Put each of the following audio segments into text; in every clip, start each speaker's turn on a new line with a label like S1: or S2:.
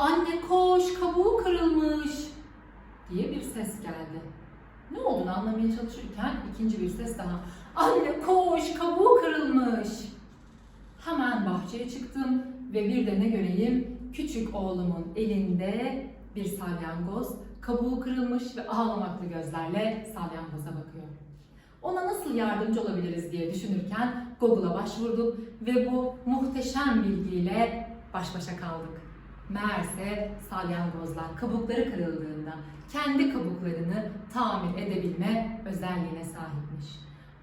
S1: Anne koş kabuğu kırılmış diye bir ses geldi. Ne olduğunu anlamaya çalışırken ikinci bir ses daha. Anne koş kabuğu kırılmış. Hemen bahçeye çıktım ve bir de ne göreyim küçük oğlumun elinde bir salyangoz kabuğu kırılmış ve ağlamaklı gözlerle salyangoza bakıyor. Ona nasıl yardımcı olabiliriz diye düşünürken Google'a başvurdum ve bu muhteşem bilgiyle baş başa kaldık. Meğerse salyangozlar kabukları kırıldığında kendi kabuklarını tamir edebilme özelliğine sahipmiş.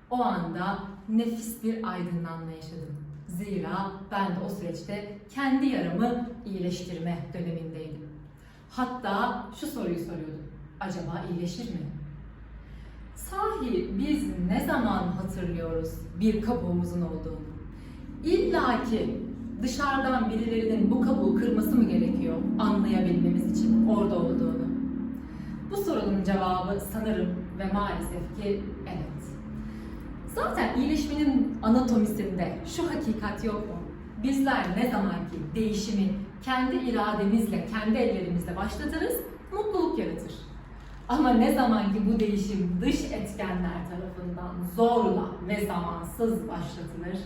S1: O anda nefis bir aydınlanma yaşadım. Zira ben de o süreçte kendi yaramı iyileştirme dönemindeydim. Hatta şu soruyu soruyordum. Acaba iyileşir mi? Sahi biz ne zaman hatırlıyoruz bir kabuğumuzun olduğunu? İlla ki dışarıdan birilerinin bu kabuğu kırması mı gerekiyor anlayabilmemiz için orada olduğunu? Bu sorunun cevabı sanırım ve maalesef ki evet. Zaten iyileşmenin anatomisinde şu hakikat yok mu? Bizler ne zaman ki değişimi kendi irademizle, kendi ellerimizle başlatırız, mutluluk yaratır. Ama ne zaman ki bu değişim dış etkenler tarafından zorla ve zamansız başlatılır,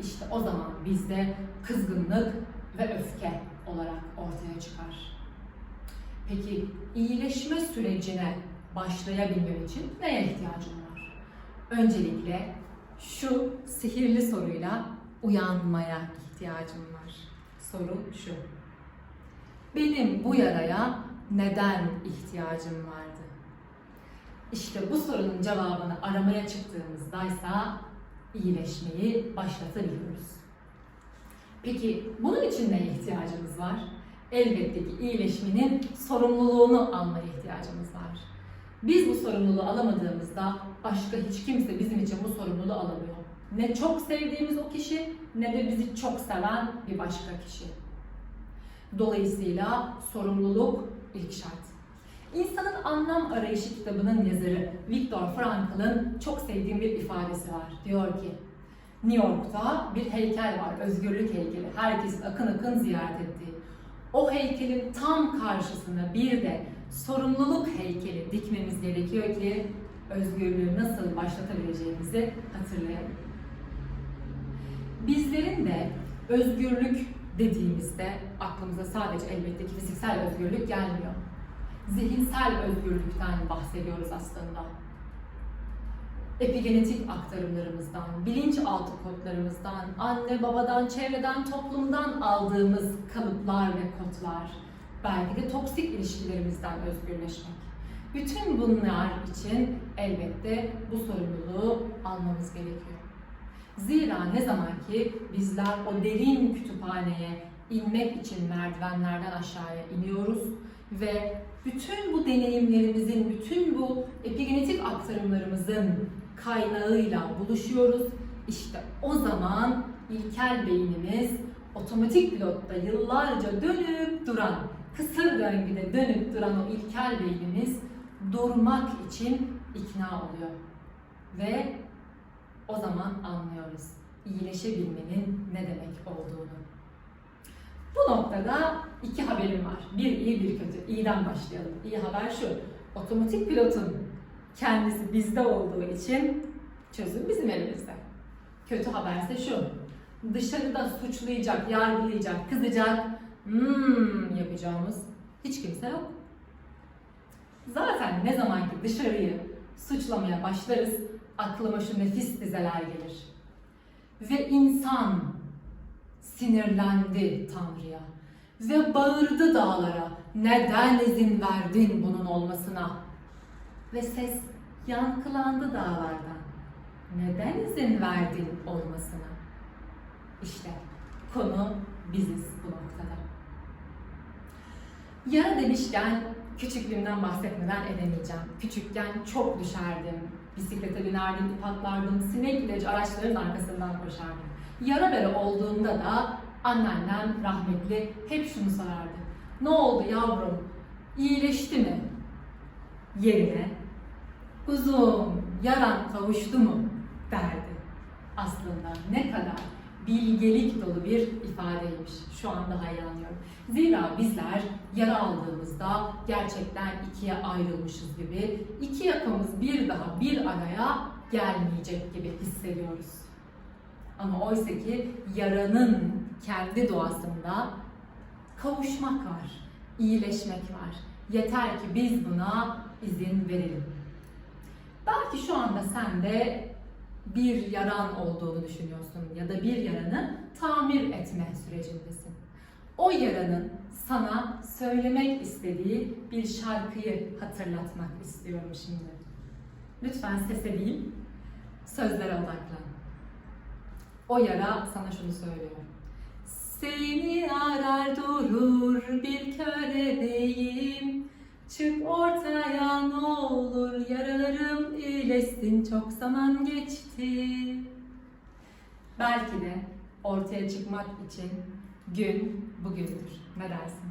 S1: işte o zaman bizde kızgınlık ve öfke olarak ortaya çıkar. Peki iyileşme sürecine başlayabilmem için neye ihtiyacım var? Öncelikle şu sihirli soruyla uyanmaya ihtiyacım var. Soru şu. Benim bu yaraya neden ihtiyacım vardı? İşte bu sorunun cevabını aramaya çıktığımızdaysa iyileşmeyi başlatabiliyoruz. Peki bunun için neye ihtiyacımız var? Elbette ki iyileşmenin sorumluluğunu almaya ihtiyacımız var. Biz bu sorumluluğu alamadığımızda başka hiç kimse bizim için bu sorumluluğu alamıyor. Ne çok sevdiğimiz o kişi ne de bizi çok seven bir başka kişi. Dolayısıyla sorumluluk ilk şart. İnsanın Anlam Arayışı kitabının yazarı Viktor Frankl'ın çok sevdiğim bir ifadesi var. Diyor ki, New York'ta bir heykel var, özgürlük heykeli. Herkesin akın akın ziyaret ettiği. O heykelin tam karşısına bir de sorumluluk heykeli dikmemiz gerekiyor ki özgürlüğü nasıl başlatabileceğimizi hatırlayalım. Bizlerin de özgürlük dediğimizde aklımıza sadece elbette ki fiziksel özgürlük gelmiyor. Zihinsel özgürlükten bahsediyoruz aslında. Epigenetik aktarımlarımızdan, bilinçaltı kodlarımızdan, anne babadan, çevreden, toplumdan aldığımız kalıplar ve kodlar, belki de toksik ilişkilerimizden özgürleşmek. Bütün bunlar için elbette bu sorumluluğu almamız gerekiyor. Zira ne zaman ki bizler o derin kütüphaneye inmek için merdivenlerden aşağıya iniyoruz ve bütün bu deneyimlerimizin, bütün bu epigenetik aktarımlarımızın kaynağıyla buluşuyoruz. İşte o zaman ilkel beynimiz otomatik pilotta yıllarca dönüp duran, kısır döngüde dönüp duran o ilkel beynimiz durmak için ikna oluyor. Ve o zaman anlıyoruz iyileşebilmenin ne demek olduğunu. Bu noktada iki haberim var. Bir iyi bir kötü. İyiden başlayalım. İyi haber şu. Otomatik pilotun kendisi bizde olduğu için çözüm bizim elimizde. Kötü haberse şu. Dışarıda suçlayacak, yargılayacak, kızacak, hmm yapacağımız hiç kimse yok. Zaten ne zaman ki dışarıyı suçlamaya başlarız, aklıma şu nefis dizeler gelir. Ve insan sinirlendi Tanrı'ya ve bağırdı dağlara, neden izin verdin bunun olmasına? Ve ses yankılandı dağlardan, neden izin verdin olmasına? İşte konu biziz bu noktada. Yara demişken küçüklüğümden bahsetmeden edemeyeceğim. Küçükken çok düşerdim. Bisiklete binerdim, ip atlardım, sinek ilacı araçların arkasından koşardım. Yara bere olduğunda da anneannem rahmetli hep şunu sorardı. Ne oldu yavrum? İyileşti mi? Yerine kuzum yaran kavuştu mu? derdi. Aslında ne kadar bilgelik dolu bir ifadeymiş. Şu an daha iyi anlıyorum. Zira bizler yara aldığımızda gerçekten ikiye ayrılmışız gibi, iki yakamız bir daha bir araya gelmeyecek gibi hissediyoruz. Ama oysa ki yaranın kendi doğasında kavuşmak var, iyileşmek var. Yeter ki biz buna izin verelim. Belki şu anda sen de bir yaran olduğunu düşünüyorsun ya da bir yaranı tamir etme sürecindesin. O yaranın sana söylemek istediği bir şarkıyı hatırlatmak istiyorum şimdi. Lütfen sese değil, sözlere odaklan. O yara sana şunu söylüyor. Seni arar durur bir körebeyim Çık ortaya ne olur yaralarım iyileşsin çok zaman geçti Belki de ortaya çıkmak için gün bugündür. Ne dersin?